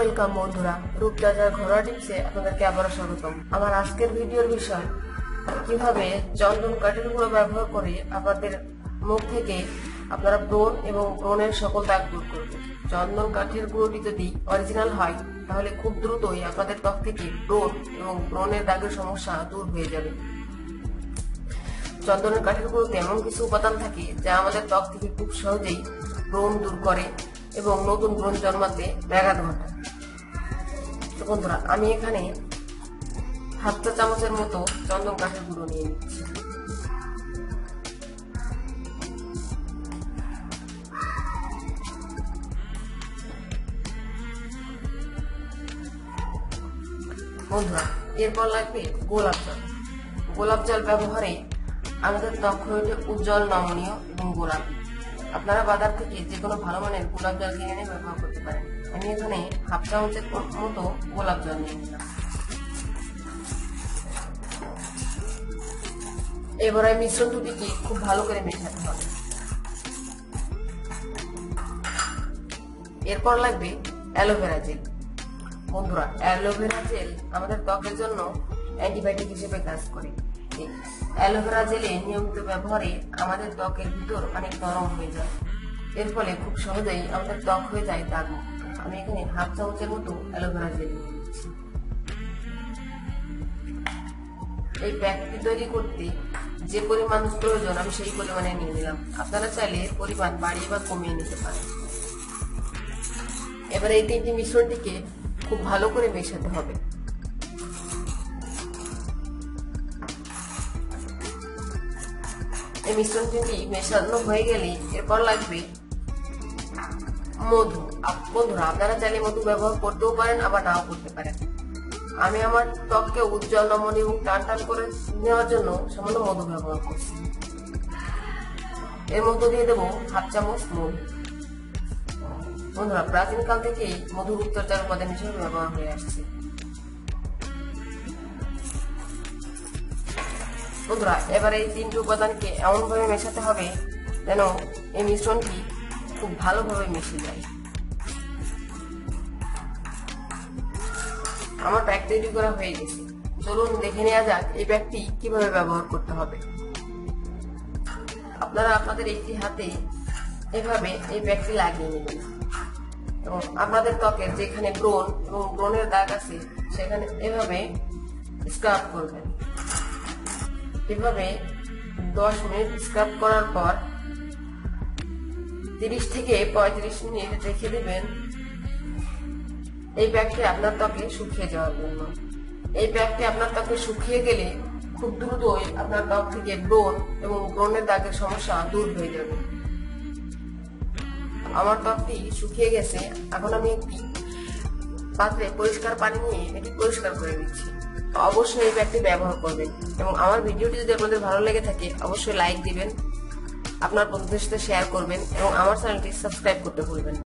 Welcome বন্ধুরা রূপচাঁদার ঘোড়া টিপসে আপনাদেরকে আবারও স্বাগতম। আমার আজকের ভিডিওর বিষয়, কীভাবে চন্দন কাঠের গুঁড়ো ব্যবহার করে আপনাদের মুখ থেকে আপনারা ব্রণ এবং ব্রণের সকল দাগ দূর করবেন। চন্দন কাঠের গুঁড়োটি যদি অরিজিনাল হয়, তাহলে খুব দ্রুতই আপনাদের ত্বক থেকে ব্রণ এবং ব্রণের দাগের সমস্যা দূর হয়ে যাবে। চন্দনের কাঠের গুঁড়োতে এমন কিছু উপাদান থাকে যা আমাদের ত্বক থেকে খুব সহজেই ব্রণ দূর করে এবং নতুন ব্রণ জন্মাতে ব্যাঘাত ঘটায়। বন্ধুরা, আমি এখানে হাফ চা চামচের মতো চন্দন কাঠের গুঁড়ো নিয়ে নিচ্ছি। বন্ধুরা, এরপর লাগবে গোলাপ জল। গোলাপ জল ব্যবহারে আমাদের ত্বক হয়ে উজ্জ্বল নমনীয় এবং গোলাপি। আপনারা বাজার থেকে যে কোনো ভালো মানের গোলাপ জল কিনে ব্যবহার করতে পারেন। আমি এখানে হাফ চামচের মতো গোলাপ জল নিয়ে নিলাম এবার এই মিশ্রণ দুটিকে খুব ভালো করে মেশাতে হবে এরপর লাগবে অ্যালোভেরা জেল। বন্ধুরা, অ্যালোভেরা জেল আমাদের ত্বকের জন্য অ্যান্টিবায়োটিক হিসেবে কাজ করে। অ্যালোভেরা জেলে নিয়মিত ব্যবহারে আমাদের ত্বকের ভিতর অনেক নরম হয়ে যায়। এর ফলে খুব সহজেই আমাদের ত্বক হয়ে যায় দাগমুক্ত আমি এখানে হাফ চামচের মতো অ্যালোভেরা জেল এই প্যাকটি তৈরি করতে যে পরিমাণ প্রয়োজন, আমি সেই পরিমাণে নিয়ে নিলাম। আপনারা চাইলে পরিমাণ বাড়িয়ে বা কমিয়ে নিতে পারেন। এবার এই তিনটি মিশ্রণটিকে খুব ভালো করে মেশাতে হবে। এই মিশ্রণটি মেশানো হয়ে গেলে এরপর লাগবে মধু। বন্ধুরা আপনারা চাইলে মধু ব্যবহার করতেও পারেন, আবার নাও করতে পারেন। আমি আমার ত্বককে উজ্জ্বল, নমনীয় এবং টান টান করে নেওয়ার জন্য সামান্য মধু ব্যবহার করছি। এর মধ্যে দিয়ে দেবো হাফ চামচ মধু। বন্ধুরা, প্রাচীনকাল থেকেই মধু রূপচর্চার উপাদান হিসেবে ব্যবহার হয়ে আসছে। বন্ধুরা, এবার এই তিনটি উপাদানকে এমনভাবে মেশাতে হবে যেন এই মিশ্রণটি খুব ভালোভাবে মিশে যায়। আমার প্যাক তৈরি করা হয়ে গেছে। চলুন দেখে নেওয়া যাক এই প্যাকটি কীভাবে ব্যবহার করতে হবে। আপনারা আপনাদের একটি হাতে এভাবে এই প্যাকটি লাগিয়ে নেবেন। এবং আপনাদের ত্বকের যেখানে ব্রণ এবং ব্রণের দাগ আছে, সেখানে এভাবে স্ক্রাব করবেন। এভাবে দশ মিনিট স্ক্রাব করার পর তিরিশ থেকে পঁয়ত্রিশ মিনিট রেখে দেবেন, এই প্যাকটি আপনার ত্বকে শুকিয়ে যাওয়ার জন্য। এই প্যাকটি আপনার ত্বকে শুকিয়ে গেলে খুব দ্রুতই আপনার ত্বক থেকে ব্রণ এবং ব্রণের দাগের সমস্যা দূর হয়ে যাবে। আমার ত্বকটি শুকিয়ে গেছে, এখন আমি একটি পাত্রে পরিষ্কার পানি নিয়ে এটি পরিষ্কার করে দিচ্ছি অবশ্যই এই প্যাকটি ব্যবহার করবেন এবং আমার ভিডিওটি যদি আপনাদের ভালো লেগে থাকে, অবশ্যই লাইক দিবেন, আপনার বন্ধুদের সাথে শেয়ার করবেন, এবং আমার চ্যানেলটি সাবস্ক্রাইব করতে ভুলবেন।